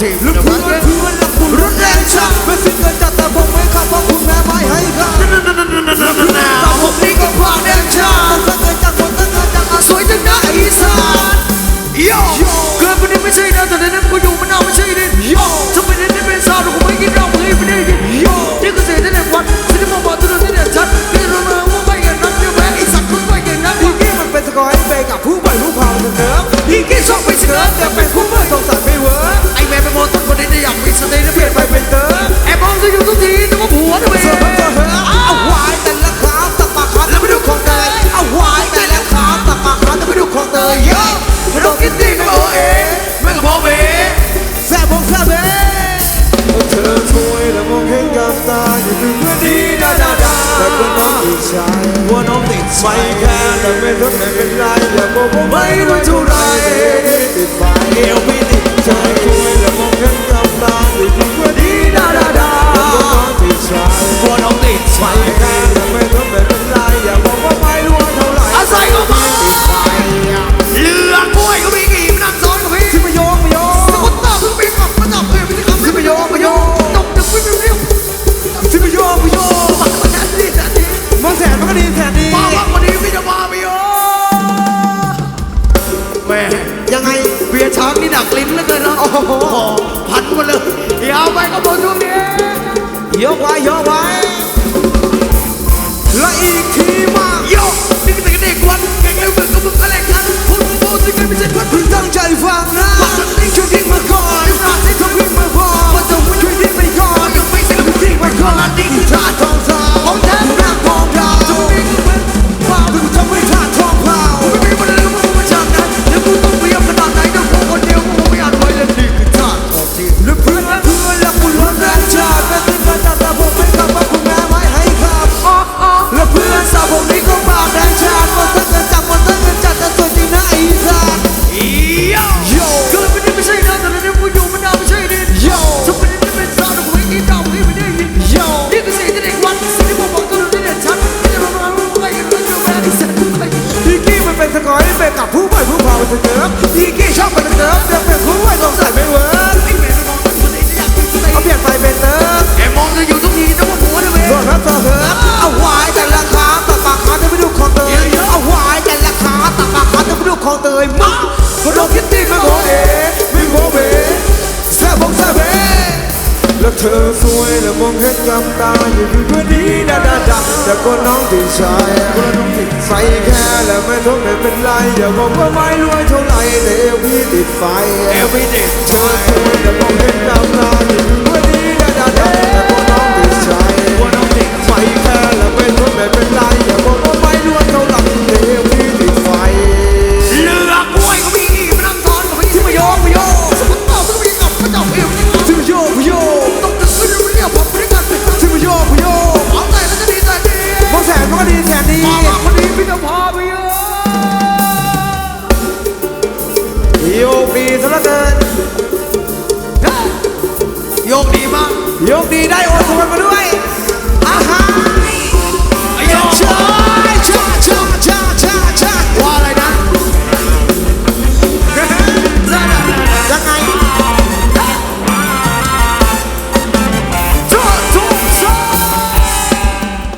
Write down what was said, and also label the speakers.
Speaker 1: ทีมลุกขึ้นเพื่อ
Speaker 2: นรุนแรงชักเป็นสิ่งเกินจัดแต่ผมไม่ขาดเพราะคุณแม่ไม่ให้รัก
Speaker 1: ผมนี่ก็พลาดแน่ชาต
Speaker 2: ั้งเกิดจากคนตั้งเกิจากอาสวยจังนะอีสาน
Speaker 1: โยเกิดมาได้ไม่ใช่นะแต่ในนั้นกูอยู่มนเาไม่ใช่ดิโยทำไมในนี้เป็นสาวเราคงไม่กินเราไม่ให้ไม่ได้ดิโยที่กูเสียได้ในวันที่ได้มาบอกตัวที่เด็ดชัดที่รู้เลว่าไม่อย่งนั้ที่แม่อีสัตว์นไม่อย่งนั้นพี่
Speaker 2: กี้มันเป็นสกอร์ให้กัพู่อยรู้ความเสนอพี่กี้ชอบไปเสนอแต่เป็นผู้บ่อยสงสา
Speaker 1: ม่ไปมองทุกคนได้อยากมีสเตย์ได้เปลี่ยนไปเป็น
Speaker 2: เธอ
Speaker 1: แอบมองเธออยู่ทุกทีนึกว่าผัวเธอเธอเอาว
Speaker 2: าแต่ละครั้ตักปากคำแล้วไปดูของเตยเอาวายแต่ละครั้ตักปากคำแล้วไปดูของเตยเยอะพนมกินดีกันโอเอ
Speaker 1: แม่กับพ่อเบ๋
Speaker 2: แซ่บพงแซ่บเบ๋เธอสวยและมองเห็นกับตาอยู่ถึงวันี้ดาดาแต่ก็น้องอีกชว่า
Speaker 1: น้องติดไฟแค่แต่
Speaker 2: ไม่รู้ไม่เป็นไรและบอกว่าไม่รู้เท่าไร
Speaker 1: เบียช้างนี่ดักลิ้นแล้วเกินนะโอ้โหพันหมดเลยยาวไปก็บนดช่วงนี้
Speaker 2: ยกไว้ยกไว้และอีกทีมา
Speaker 1: โยกนี่ก็แต่กเด็กวันเก่งเร็วเกินกำลังอะไรกันคนโง่จริงไม่ใช่เพื่อนพึ่งตั้ง
Speaker 2: ใจฟังนะ สกอยเป็นกับผู้บ่อยผู้เผาจะเกิบดีกี้ชอบมันเกิบเดิมเป็นผู้บ่อยสงสัยไม่เวิร์ก
Speaker 1: เขาเปล
Speaker 2: ี่ยนไปเป็นเติม
Speaker 1: แกมองเธออยู่ทุกทีต้องมาหัวด้วเว้ยรวด
Speaker 2: รับเธอเหิบเอาวายแต่ราคาตัดปากคาจะไปดูของเตยเอาวายแต่ราคาตัดปากคาจะไปดูของเตยมา สวยและมองเห็นกับตาอยู่ที่พื่อดีดาดาดาแต่ก็น้องติดชาย
Speaker 1: ใส่แค่
Speaker 2: และไม่ทุกข์ไม่เป็นไรอย่าบอกว่าไม่รวยเท่าไหร่แต่เอวพี่ติดไฟเอวพ
Speaker 1: ี่ติดชายสวย
Speaker 2: และมองเห็นกับตาอยู่ โยกดีสละเกิน
Speaker 1: โยกดีมาก
Speaker 2: โยกดีได้โอทูนมาด้วย